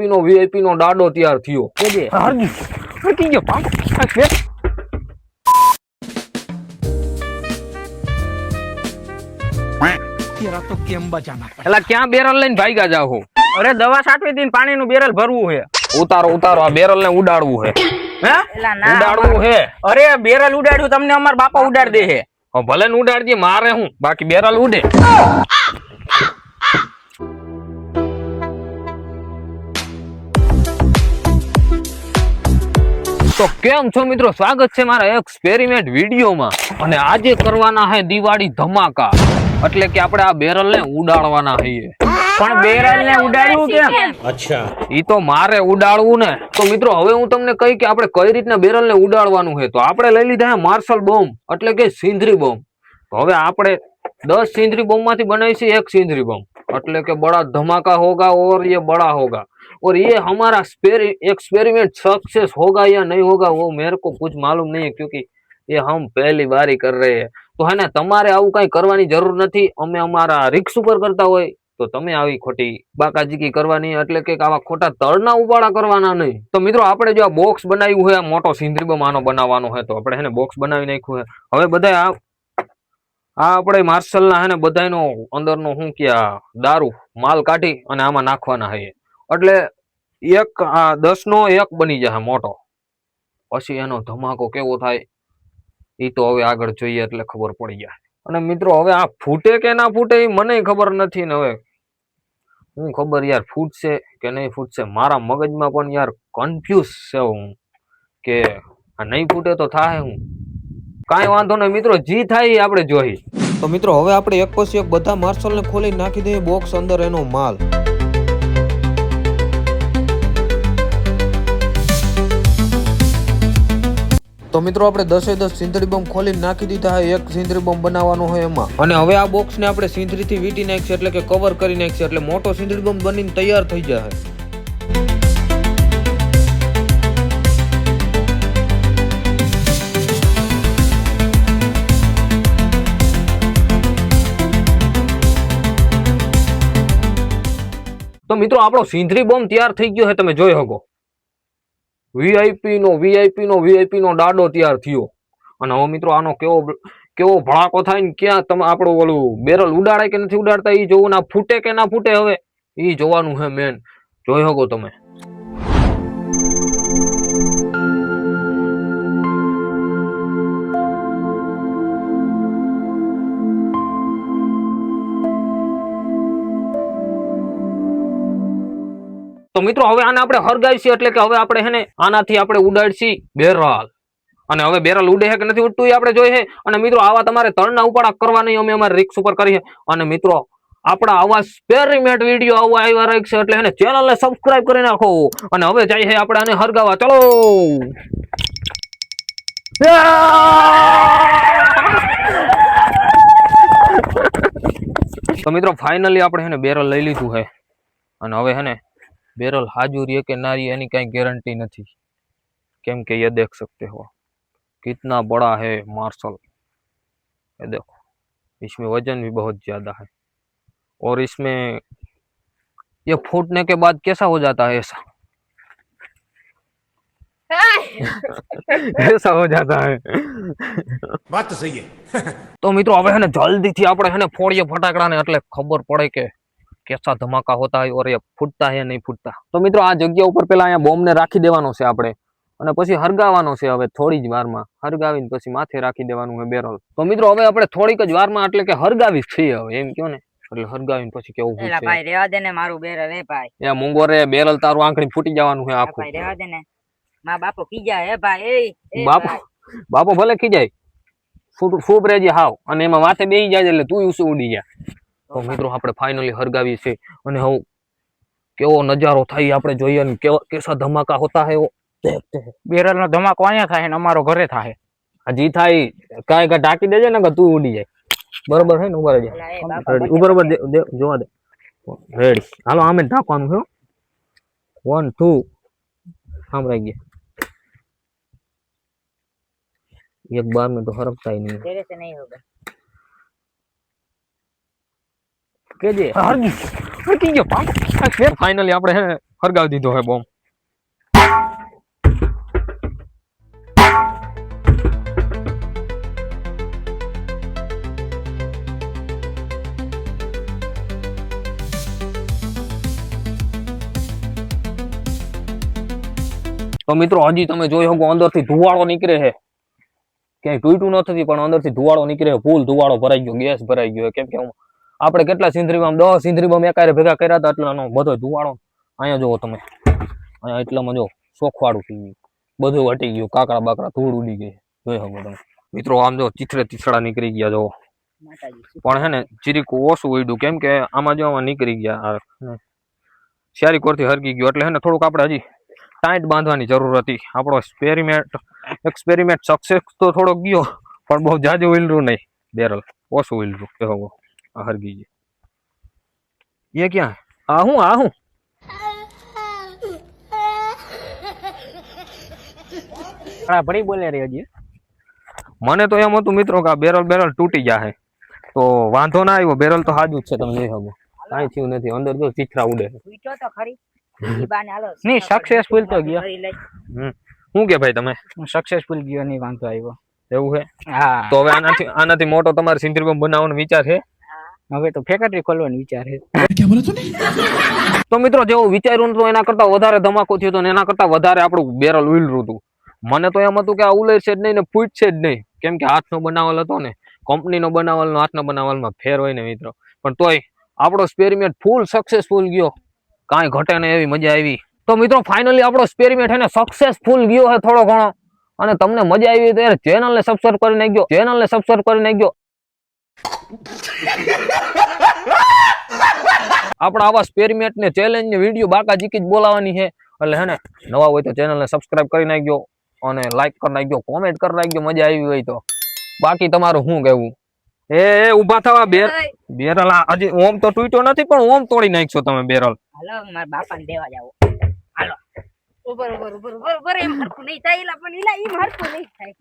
VIP નો VIP નો દાડો તૈયાર થયો. કેજે હરગી ગયો. પાંખ તેરા તો કેમ બચાના એટલે ક્યાં બેરલ લઈને ભાગ્યા જાવ અરે દવા છાંટવી હતી પાણીનું બેરલ ભરવું હે. ઉતારો ઉતારો. આ બેરલ ને ઉડાડવું હે. હે? ઉડાડવું હે. અરે બેરલ ઉડાડ્યું તમને અમાર બાપા ઉડાડ દે હે. ભલે ને ઉડાડજે મારે હું? બાકી બેરલ ઉડે. તો કેમ છો મિત્રો? સ્વાગત છે મારા એક્સપેરિમેન્ટ વિડીયોમાં. અને આજે કરવાના હે દિવાળી ધમાકા. એટલે કે આપણે આ બેરલ ને ઉડાડવાના છીએ પણ બેરલને ઉડાડવું કેમ? અચ્છા. ઈ તો મારે ઉડાડવું ને. તો મિત્રો હવે હું તમને કહી કે આપણે કઈ રીતના બેરલ ને ઉડાડવાનું હે? તો આપણે લઈ લીધા છે માર્શલ બોમ્બ એટલે કે સિંધરી બોમ્બ તો હવે આપણે દસ સિંધરી બોમ્બમાંથી બનાવીશું એક સિંધરી બોમ્બ એટલે કે બડા ધમાકા હોગા ઓર એ બડા હોગા. और ये हमारा एक्सपेरिमेंट सक्सेस होगा या नहीं होगा वो मेरे को कुछ मालूम नहीं है क्योंकि ये हम पहली बार ही कर रहे हैं તો હે ને તમારે આવું કઈ કરવાની જરૂર નથી અમે અમારા રિક્સ ઉપર કરતા હોય તો તમે આવી ખોટી બાકાજીકી કરવાની એટલે કે આવા ખોટા તળના ઉપાડા કરવાના નહીં તો મિત્રો આપણે જો આ બોક્સ બનાવ્યું હોય આ મોટો સિંધરી બમ આનો બનાવવાનો હોય તો આપણે હે ને બોક્સ બનાવી નાખ્યું છે હવે બધા આ આ આપણે માર્શલના હે ને બધાયનો અંદરનો શું કે આ દારૂ માલ કાઢી અને આમાં નાખવાના છે એટલે એક, આ દસ નો એક બની જાય મોટો. પછી એનો ધમાકો કેવો થાય એ તો હવે આગળ જોઈએ એટલે ખબર પડી જાય. અને મિત્રો, હવે આ ફૂટે કે ના ફૂટે એ મને ખબર નથી ને હવે. હું ખબર યાર ફૂટશે કે નહીં ફૂટશે, મારા મગજમાં પણ યાર કન્ફ્યુઝ છે હું, કે આ નહીં ફૂટે તો થાય હું. કાંઈ વાંધો નહીં મિત્રો, જી થાય એ આપણે જોઈ. તો મિત્રો, હવે આપણે એક પછી એક બધા માર્શલને ખોલી નાખી દઈએ બોક્સ અંદર એનો માલ. તો મિત્રો આપણે દસે દસ સિંધરી બોમ્બ ખોલી નાખી દીધા હોય એક સિંધરી બોમ્બ બનાવવાનો હોય એમાં. અને હવે આ બોક્સને આપણે સિંધરીથી વીટી નાખશે, એટલે કે કવર કરી નાખીએ એટલે મોટો સિંધરી બોમ્બ બનીને તૈયાર થઈ જાય તો મિત્રો, આપણો સિંધરી બોમ્બ તૈયાર થઈ ગયો છે તમે જોઈ શકો. વીઆઈપી નો વીઆઈપી નો વીઆઈપી નો દાડો તૈયાર થયો. અને હવે મિત્રો આનો કેવો કેવો ભડાકો થાય ને ક્યાં તમે આપણું ઓલું બેરલ ઉડાડાય કે નથી ઉડાડતા એ જોવું ના ફૂટે કે ના ફૂટે હવે એ જોવાનું છે મેન જોઈ શકો તમે. તો મિત્રો હવે આને આપણે હરગાઈશી એટલે કે હવે આપણે હેને આનાથી આપણે ઉડાડશી બેરલ અને હવે બેરલ ઉડે છે કે નથી ઉડતું એ આપણે જોઈએ. અને મિત્રો આવા તમારે તળના ઉપાડા કરવા નહીં અમે અમારે રિક્સ ઉપર કરીએ અને મિત્રો આપણા આવા સ્પેરિમેન્ટ વીડિયો આવવા આવ્યા રાખશે એટલે એને ચેનલને સબસ્ક્રાઇબ કરી નાખો. અને હવે જાય છે આપણે આને હરગાવા. ચલો. તો મિત્રો ફાઇનલી આપણે હે ને બેરલ લઈ લીધું છે અને હવે હે ને बेरल हाजू रे के नारी एनी कई गेरंटी नहीं केम के ये देख सकते हो कितना बड़ा है मार्शल ये देखो इसमें वज़न भी बहुत ज़्यादा है और इसमें ये फूटने के बाद कैसा हो जाता है ऐसा ऐसा हो जाता है बात तो सही है तो मित्रों हमें जल्दी थी आप फोड़िए फटाकड़ा ने एट खबर पड़े के કેસા ધમાકા હોતા હોય ઓર એ ફૂટતા હે નહીં ફૂટતા. તો મિત્રો આ જગ્યા ઉપર પેલા અહીંયા બોમ્બ ને રાખી દેવાનો છે આપણે. અને પછી હરગાવાનો છે હવે થોડી જ વારમાં. હરગાવીને પછી માથે રાખી દેવાનું છે બેરલ. તો મિત્રો હવે આપણે થોડીક જ વારમાં એટલે કે હરગાવી છીએ હવે એમ કહો ને? એટલે હરગાવીને પછી કેવું એલા ભાઈ રેવા દે ને મારું બેરલ હે ભાઈ. એ મૂંગોરે બેરલ તારું આંખડી ફૂટી જવાનું છે આખું. ભાઈ રેવા દે ને. મા બાપો ખીજા હે ભાઈ. એ બાપો. બાપો ભલે ખીજાય ફૂપ રહેજે હાવ. અને એમાં માથે બેહી જાય એટલે તું ઉસું ઉડી જાય તો મિત્રો આપણે ફાઇનલી હરગાવી છે. અને હું કેવો નજારો થાય આપણે જોઈએ ને કેવા કેસા ધમાકા હોતા હે બેરલનો ધમાકો અહીંયા થાય ને અમારો ઘરે થાય. હજી થાય કાંઈ કાંઈ ઢાંકી દેજે ને કે તું ઉડી જાય. બરોબર હે ને ઊભા રહેજે. ઊભા ઊભા જોવા દે. રેડી હાલો આમે ઢાંકવાનું છે વન ટુ સાંભળાઈ ગયા. એક બાર મેં તો હરકતા નહીં કેજે? હારજી. ગયો? પાક ફેર ફાઇનલી આપણે ફરગાવી દીધો હે બોમ્બ. તો મિત્રો હજી તમે જોઈ શકો અંદરથી ધુવાળો નીકળે છે. ક્યાંય ટૂટું નથી પણ અંદરથી ધુવાળો નીકળે ફૂલ ધુવાળો ભરાઈ ગયો ગેસ ભરાઈ ગયો કેમ કે હું આપણે કેટલા સિંધરી બામ દસ સિંધરીમાં એકારે ભેગા કર્યા હતા એટલાનો બધો ધુવાળો અહીંયા જુઓ તમે. અહીંયા એટલામાં જો સોખવાળું થઈ ગયું. બધું વટી ગયું. કાકડા બાકડા ધૂળ ઉડી ગઈ. જોઈ શકો તમે. મિત્રો આમ જો ચીથડે ચીથડા નીકળી ગયા જો પણ હે ને ચીરીક ઓછું ઉડ્યું. કેમ કે આમાં જો આમાં નીકળી ગયા. શિયારી કોરથી હરકી ગયું. એટલે હે ને થોડુંક આપણે હજી ટાઈટ બાંધવાની જરૂર હતી. આપણો એક્સપેરિમેન્ટ એક્સપેરિમેન્ટ સક્સેસ તો થોડોક ગયો પણ બહુ જાજુ ઉલરું નહીં. બેરલ ઓછું ઉલરું કહો આ હરગી ગઈ એ ક્યાં આ હું આ હું ભરી બોલે રે હજી મને તો એમ હતું મિત્રો કે આ બેરલ બેરલ તૂટી જાય તો વાંધો ના આવ્યો બેરલ તો હાજુ જ છે તમે જોઈ શકો કાંઈ થયું નથી અંદર તો ચીથરા ઉડે તો ખરી. નહીં, successful તો ગયો. હું શું કે ભાઈ તમે? સક્સેસફુલ ગયો નહીં વાંધો આવ્યો. એવું છે હા. તો હવે આનાથી આનાથી મોટો તમારે સિંદરી બનાવવાનો વિચાર છે? હવે તો ફેક્ટરી ખોલવાનો વિચાર છે. તો મિત્રો જેવું વિચાર્યું તો એના કરતા વધારે ધમાકો થયો હતો એના કરતા વધારે આપણું બેરલ ઉલરું હતું. મને તો એમ હતું કે આ ઉલરશે જ નહીં ને ફૂટશે જ નહીં. કેમ કે હાથનો બનાવેલ હતો ને કંપનીનો બનાવેલનો હાથનો બનાવેલમાં ફેર હોય ને મિત્રો. પણ તોય આપણો એક્સપેરિમેન્ટ ફૂલ સક્સેસફુલ ગયો. કાંઈ ઘટે ને એવી મજા આવી. તો મિત્રો ફાઇનલી આપણો એક્સપેરિમેન્ટ એને સક્સેસફુલ ગયો છે થોડો ઘણો. અને તમને મજા આવી તો યાર ચેનલને સબસ્ક્રાઇબ કરી નાખજો. ચેનલને સબસ્ક્રાઇબ કરી નાખજો. આપણા આવા experiment ને ચેલેન્જ ને વીડિયો બાકા જીકી જ બોલાવાની છે. એટલે હે ને નવા હોય તો ચેનલને સબસ્ક્રાઇબ કરી નાખજો અને લાઈક કરી નાખજો કોમેન્ટ કરી નાખજો મજા આવી હોય તો. બાકી તમારું શું કહેવું? એ એ ઊભા થવા બેર બેરલ હજી ઓમ તો તૂટ્યો નથી પણ ઓમ તોડી નાખશો તમે બેરલ. હાલો મારા બાપાને દેવા જાવ. હાલો. ઉપર ઉપર ઉપર ઉપર ઉપર એમ હરખું નહીં થાય પણ એલા એમ હરખું નહીં થાય.